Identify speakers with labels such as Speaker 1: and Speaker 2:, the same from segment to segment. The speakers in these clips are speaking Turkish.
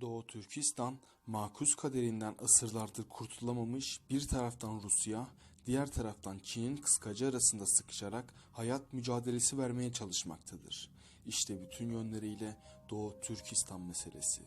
Speaker 1: Doğu Türkistan, makus kaderinden asırlardır kurtulamamış bir taraftan Rusya, diğer taraftan Çin'in kıskacı arasında sıkışarak hayat mücadelesi vermeye çalışmaktadır. İşte bütün yönleriyle Doğu Türkistan meselesi.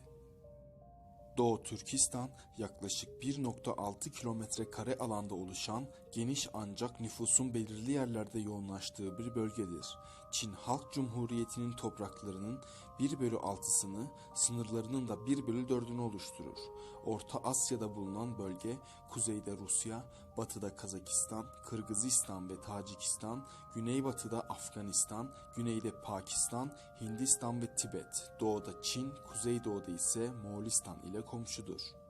Speaker 1: Doğu Türkistan yaklaşık 1.6 kilometre kare alanda oluşan geniş ancak nüfusun belirli yerlerde yoğunlaştığı bir bölgedir. Çin Halk Cumhuriyeti'nin topraklarının 1 bölü 6'sını sınırlarının da 1 bölü 4'ünü oluşturur. Orta Asya'da bulunan bölge kuzeyde Rusya, batıda Kazakistan, Kırgızistan ve Tacikistan, güneybatıda Afganistan, güneyde Pakistan, Hindistan ve Tibet, doğuda Çin, kuzeydoğuda ise Moğolistan ile komşudur.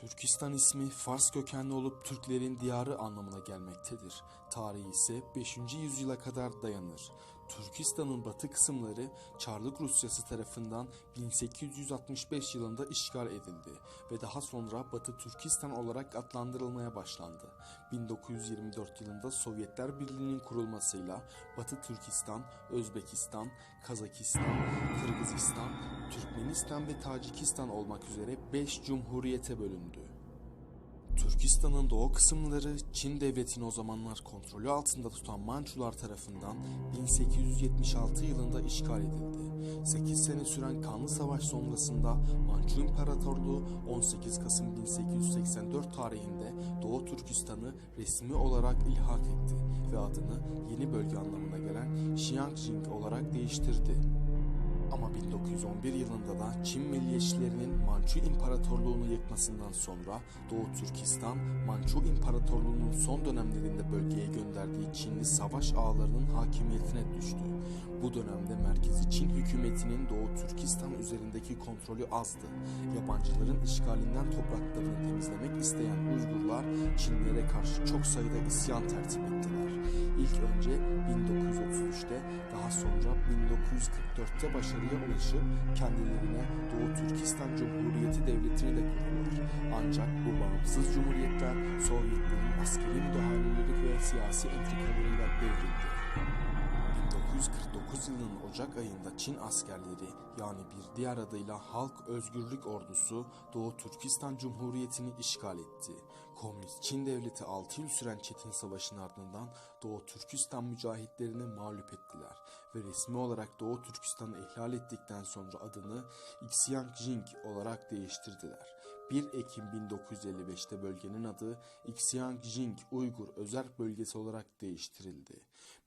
Speaker 1: Türkistan ismi Fars kökenli olup Türklerin diyarı anlamına gelmektedir. Tarihi ise 5. yüzyıla kadar dayanır. Türkistan'ın batı kısımları Çarlık Rusyası tarafından 1865 yılında işgal edildi ve daha sonra Batı Türkistan olarak adlandırılmaya başlandı. 1924 yılında Sovyetler Birliği'nin kurulmasıyla Batı Türkistan, Özbekistan, Kazakistan, Kırgızistan, Türkmenistan ve Tacikistan olmak üzere 5 cumhuriyete bölündü. Türkistan'ın doğu kısımları Çin devletini o zamanlar kontrolü altında tutan Mançular tarafından 1876 yılında işgal edildi. 8 sene süren kanlı savaş sonrasında Mançu İmparatorluğu 18 Kasım 1884 tarihinde Doğu Türkistan'ı resmi olarak ilhak etti ve adını yeni bölge anlamına gelen Xinjiang olarak değiştirdi. Ama 1911 yılında da Çin milliyetçilerinin Mançu İmparatorluğunu yıkmasından sonra Doğu Türkistan, Mançu İmparatorluğu'nun son dönemlerinde bölgeye gönderdiği Çinli savaş ağlarının hakimiyetine düştü. Bu dönemde merkezi Çin hükümetinin Doğu Türkistan üzerindeki kontrolü azdı. Yabancıların işgalinden topraklarını temizlemek isteyen Uygurlar Çinlilere karşı çok sayıda isyan tertip ettiler. İlk önce 1933'te daha sonra 1944'te başarıya ulaşıp kendilerine Doğu Türkistan Cumhuriyeti Devleti'ni de kurdular. Ancak bu bağımsız cumhuriyetler Sovyetlerin askeri müdahaleleri ve siyasi entrikalarıyla devrildi. 1949 yılının Ocak ayında Çin askerleri yani bir diğer adıyla Halk Özgürlük Ordusu Doğu Türkistan Cumhuriyeti'ni işgal etti. Komünist Çin Devleti 6 yıl süren Çetin Savaşı'nın ardından Doğu Türkistan mücahitlerini mağlup ettiler ve resmi olarak Doğu Türkistan'ı ihlal ettikten sonra adını Xinjiang olarak değiştirdiler. 1 Ekim 1955'te bölgenin adı Xinjiang Uygur Özerk Bölgesi olarak değiştirildi.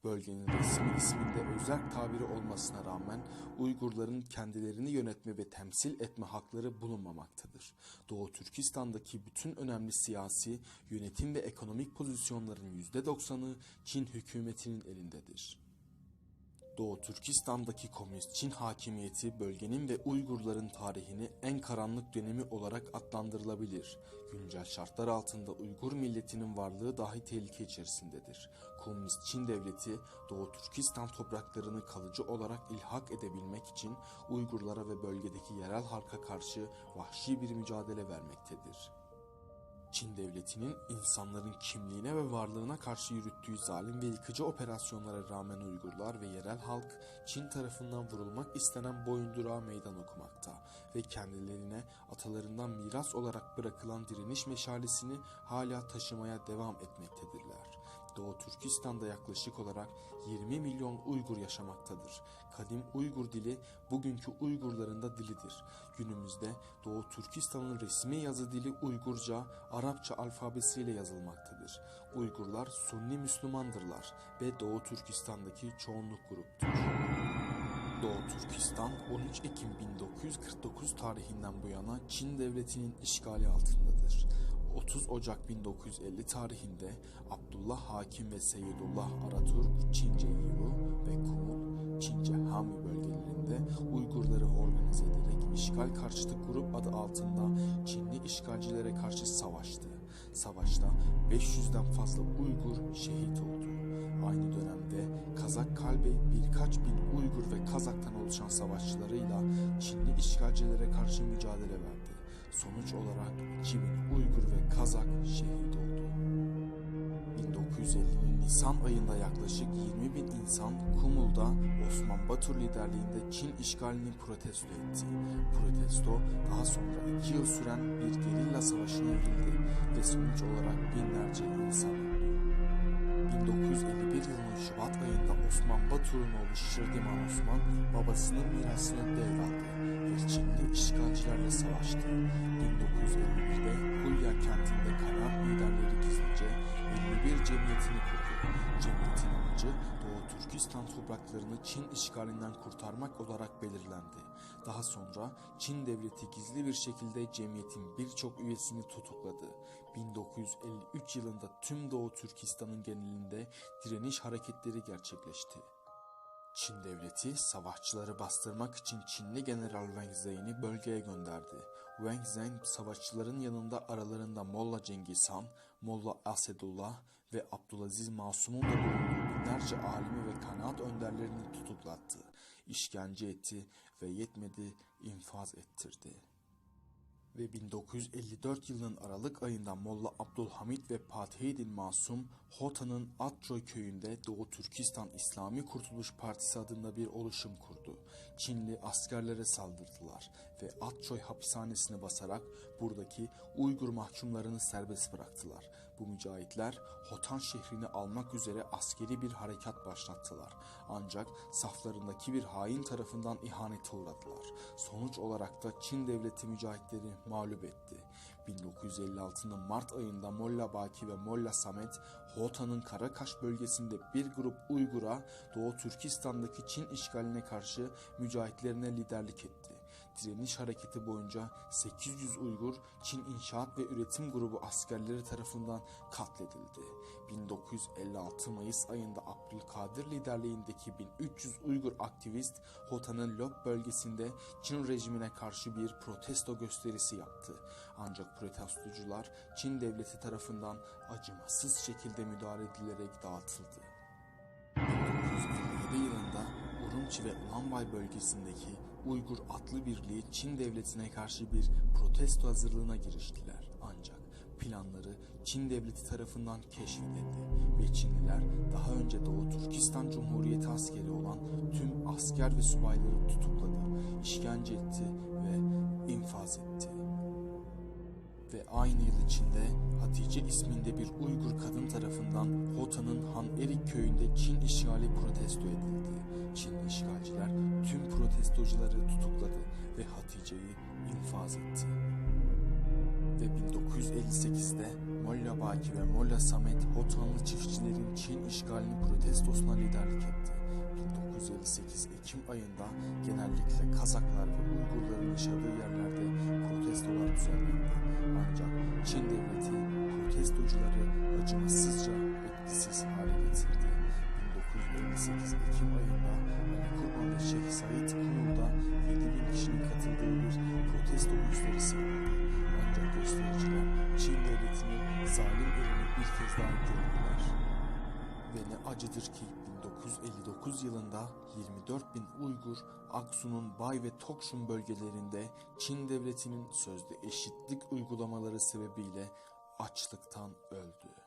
Speaker 1: Bölgenin resmi isminde özerk tabiri olmasına rağmen Uygurların kendilerini yönetme ve temsil etme hakları bulunmamaktadır. Doğu Türkistan'daki bütün önemli siyasi, yönetim ve ekonomik pozisyonların %90'ı Çin hükümetinin elindedir. Doğu Türkistan'daki Komünist Çin hakimiyeti bölgenin ve Uygurların tarihini en karanlık dönemi olarak adlandırılabilir. Güncel şartlar altında Uygur milletinin varlığı dahi tehlike içerisindedir. Komünist Çin devleti Doğu Türkistan topraklarını kalıcı olarak ilhak edebilmek için Uygurlara ve bölgedeki yerel halka karşı vahşi bir mücadele vermektedir. Çin devletinin insanların kimliğine ve varlığına karşı yürüttüğü zalim ve yıkıcı operasyonlara rağmen Uygurlar ve yerel halk Çin tarafından vurulmak istenen boyundurağa meydan okumakta ve kendilerine atalarından miras olarak bırakılan direniş meşalesini hala taşımaya devam etmektedirler. Doğu Türkistan'da yaklaşık olarak 20 milyon Uygur yaşamaktadır. Kadim Uygur dili bugünkü Uygurların da dilidir. Günümüzde Doğu Türkistan'ın resmi yazı dili Uygurca, Arapça alfabesiyle yazılmaktadır. Uygurlar Sunni Müslümandırlar ve Doğu Türkistan'daki çoğunluk gruptur. Doğu Türkistan 13 Ekim 1949 tarihinden bu yana Çin devletinin işgali altındadır. 30 Ocak 1950 tarihinde Abdullah Hakim ve Seyyidullah Araturk Çince Yiwu ve Kumul Çince Hami bölgelerinde Uygurları organize ederek işgal karşıtı grup adı altında Çinli işgalcilere karşı savaştı. Savaşta 500'den fazla Uygur şehit oldu. Aynı dönemde Kazak Kalbe birkaç bin Uygur ve Kazak'tan oluşan savaşçılarıyla Çinli işgalcilere karşı mücadele verdi. Sonuç olarak 2000 Uygur ve Kazak şehit oldu. 1950'nin Nisan ayında yaklaşık 20 bin insan Kumul'da Osman Batur liderliğinde Çin işgalini protesto etti. Protesto daha sonra iki yıl süren bir gerilla savaşına evrildi ve sonuç olarak binlerce insan öldü. 1951 yılının Şubat ayında Osman Batur'un oğlu Şirdiman Osman babasının mirasını devraldı Çinli işgalcilerle savaştı. 1951'de Hulya kentinde Kanar liderleri gizlice 51 cemiyetini kurdu. Cemiyetin amacı Doğu Türkistan topraklarını Çin işgalinden kurtarmak olarak belirlendi. Daha sonra Çin devleti gizli bir şekilde cemiyetin birçok üyesini tutukladı. 1953 yılında tüm Doğu Türkistan'ın genelinde direniş hareketleri gerçekleşti. Çin devleti savaşçıları bastırmak için Çinli General Wang Zhen'i bölgeye gönderdi. Wang Zhen savaşçıların yanında aralarında Molla Cengiz Han, Molla Asedullah ve Abdülaziz Masum'un da bulunduğu binlerce alimi ve kanaat önderlerini tutuklattı, işkence etti ve yetmedi infaz ettirdi ve 1954 yılının Aralık ayında Molla Abdülhamit ve Fatihedin Masum, Hota'nın Attroy köyünde Doğu Türkistan İslami Kurtuluş Partisi adında bir oluşum kurdu. Çinli askerlere saldırdılar ve Attroy hapishanesine basarak buradaki Uygur mahkumlarını serbest bıraktılar. Bu mücahitler Hotan şehrini almak üzere askeri bir harekat başlattılar. Ancak saflarındaki bir hain tarafından ihanete uğradılar. Sonuç olarak da Çin devleti mücahitleri mağlup etti. 1956'nın Mart ayında Molla Baki ve Molla Samet, Hota'nın Karakaş bölgesinde bir grup Uygur'a Doğu Türkistan'daki Çin işgaline karşı mücahitlerine liderlik etti. Direniş hareketi boyunca 800 Uygur Çin İnşaat ve Üretim Grubu askerleri tarafından katledildi. 1956 Mayıs ayında Abdülkadir liderliğindeki 1300 Uygur aktivist Hota'nın Lop bölgesinde Çin rejimine karşı bir protesto gösterisi yaptı. Ancak protestocular Çin devleti tarafından acımasız şekilde müdahale edilerek dağıtıldı. 1957 yılında Urumçi ve Ulanbay bölgesindeki Uygur Atlı Birliği Çin devletine karşı bir protesto hazırlığına giriştiler. Ancak planları Çin devleti tarafından keşfedildi ve Çinliler daha önce Doğu Türkistan Cumhuriyeti askeri olan tüm asker ve subayları tutukladı, işkence etti ve infaz etti ve aynı yıl içinde Hatice isminde bir Uygur kadın tarafından Hota'nın Han Erik köyünde Çin işgali protesto edildi. Çinli işgalciler tüm protestocuları tutukladı ve Hatice'yi infaz etti. Ve 1958'de Molla Baki ve Molla Samet Hotanlı çiftçilerin Çin işgalini protestosuna liderlik etti. 1958 Ekim ayında genellikle Kazaklar ve Uygurların yaşadığı yerlerde protestolar düzenlendi. Çin devleti protestocuları acımasızca etkisiz hale getirdi. 1958 Ekim ayında Ali Kurban ve Şeyh Said Kumur'da 7000 kişinin katıldığı bir protesto gösterisi yapıldı. Ancak göstericiler Çin devletinin zalim elini bir kez daha gördüler. Ve ne acıdır ki 1959 yılında 24 bin Uygur Aksu'nun Bay ve Tokşun bölgelerinde Çin devletinin sözde eşitlik uygulamaları sebebiyle açlıktan öldü.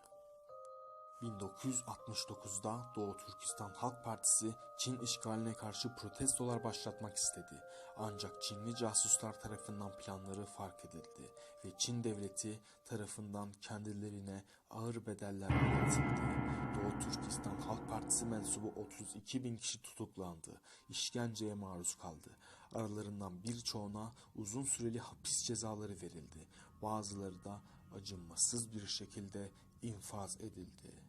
Speaker 1: 1969'da Doğu Türkistan Halk Partisi Çin işgaline karşı protestolar başlatmak istedi. Ancak Çinli casuslar tarafından planları fark edildi ve Çin devleti tarafından kendilerine ağır bedeller ödetildi. Doğu Türkistan Halk Partisi mensubu 32 bin kişi tutuklandı, işkenceye maruz kaldı. Aralarından birçoğuna uzun süreli hapis cezaları verildi. Bazıları da acımasız bir şekilde infaz edildi.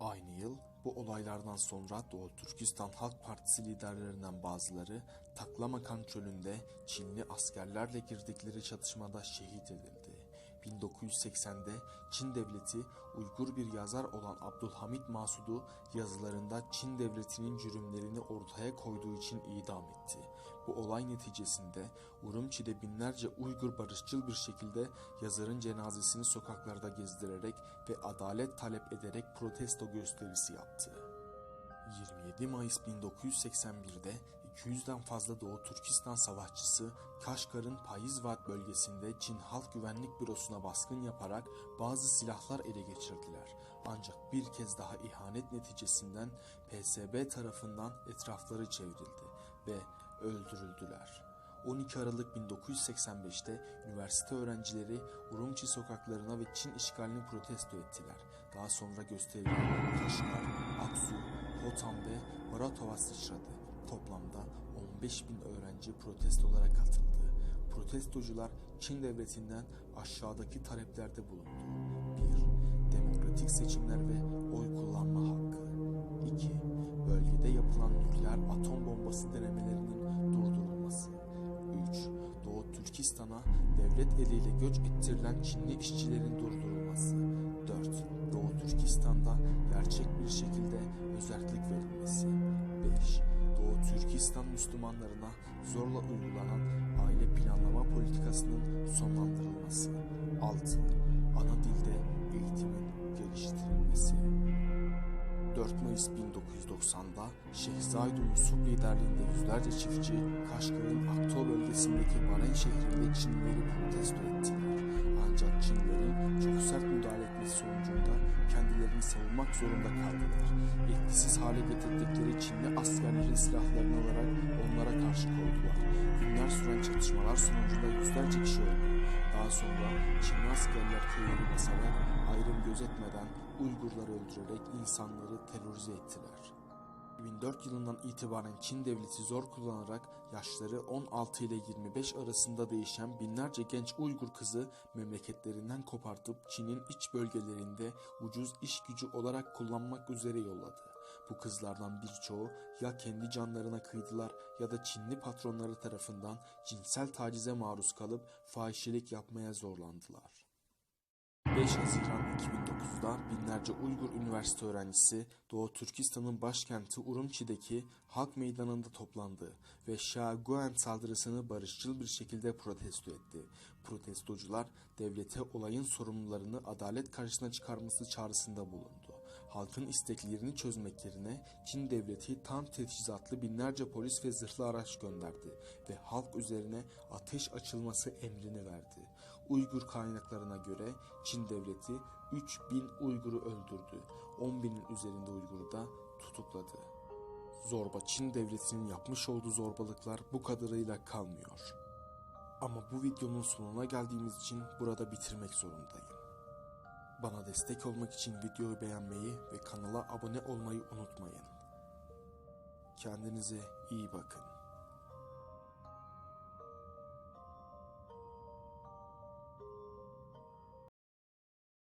Speaker 1: Aynı yıl bu olaylardan sonra Doğu Türkistan Halk Partisi liderlerinden bazıları Taklamakan çölünde Çinli askerlerle girdikleri çatışmada şehit edildi. 1980'de Çin devleti Uygur bir yazar olan Abdülhamit Masud'u yazılarında Çin devletinin cürümlerini ortaya koyduğu için idam etti. Bu olay neticesinde Urumçi'de binlerce Uygur barışçıl bir şekilde yazarın cenazesini sokaklarda gezdirerek ve adalet talep ederek protesto gösterisi yaptı. 27 Mayıs 1981'de 200'den fazla Doğu Türkistan savaşçısı Kaşgar'ın Payizvat bölgesinde Çin Halk Güvenlik Bürosu'na baskın yaparak bazı silahlar ele geçirdiler. Ancak bir kez daha ihanet neticesinden PSB tarafından etrafları çevrildi ve öldürüldüler. 12 Aralık 1985'te üniversite öğrencileri Urumçi sokaklarına ve Çin işgalini protesto ettiler. Daha sonra gösteriler Kaşgar, Aksu, Hotan ve Maratov'a sıçradı. Toplamda 15 bin öğrenci protestolara katıldı. Protestocular Çin devletinden aşağıdaki taleplerde bulundu. 1. Demokratik seçimler ve oy kullanma hakkı. 2. Bölgede yapılan nükleer atom bombası denemelerinin durdurulması. 3. Doğu Türkistan'a devlet eliyle göç ettirilen Çinli işçilerin durdurulması. 4. Doğu Türkistan'da gerçek bir şekilde özellik verilmesi. 5. Doğu Türkistan Müslümanlarına zorla uygulanan aile planlama politikasının sonlandırılması. 6. Ana dilde 4 Mayıs 1990'da Şehzade Yusuf liderliğinde yüzlerce çiftçi Kaşgar'ın Akto bölgesindeki Baren şehrinde Çinlileri protesto ettiler. Ancak Çinlilerin çok sert müdahale etmesi sonucunda kendilerini savunmak zorunda kaldılar. Etkisiz hale getirdikleri Çinli askerlerin silahlarını alarak onlara karşı koydular. Günler süren çatışmalar sonucunda yüzlerce kişi öldü. Daha sonra Çinli askerler köyleri basarak ayrım gözetmeden Uygurları öldürerek insanları terörize ettiler. 2004 yılından itibaren Çin devleti zor kullanarak yaşları 16 ile 25 arasında değişen binlerce genç Uygur kızı memleketlerinden kopartıp Çin'in iç bölgelerinde ucuz iş gücü olarak kullanmak üzere yolladı. Bu kızlardan birçoğu ya kendi canlarına kıydılar ya da Çinli patronları tarafından cinsel tacize maruz kalıp fahişelik yapmaya zorlandılar. 5 Haziran 2009'da binlerce Uygur üniversite öğrencisi Doğu Türkistan'ın başkenti Urumçi'deki halk meydanında toplandı ve Şaguan saldırısını barışçıl bir şekilde protesto etti. Protestocular devlete olayın sorumlularını adalet karşısına çıkarması çağrısında bulundu. Halkın isteklerini çözmek yerine Çin devleti tam teçhizatlı binlerce polis ve zırhlı araç gönderdi ve halk üzerine ateş açılması emrini verdi. Uygur kaynaklarına göre Çin devleti 3000 Uygur'u öldürdü. 10 binin üzerinde Uygur'u da tutukladı. Zorba Çin devletinin yapmış olduğu zorbalıklar bu kadarıyla kalmıyor. Ama bu videonun sonuna geldiğimiz için burada bitirmek zorundayım. Bana destek olmak için videoyu beğenmeyi ve kanala abone olmayı unutmayın. Kendinize iyi bakın.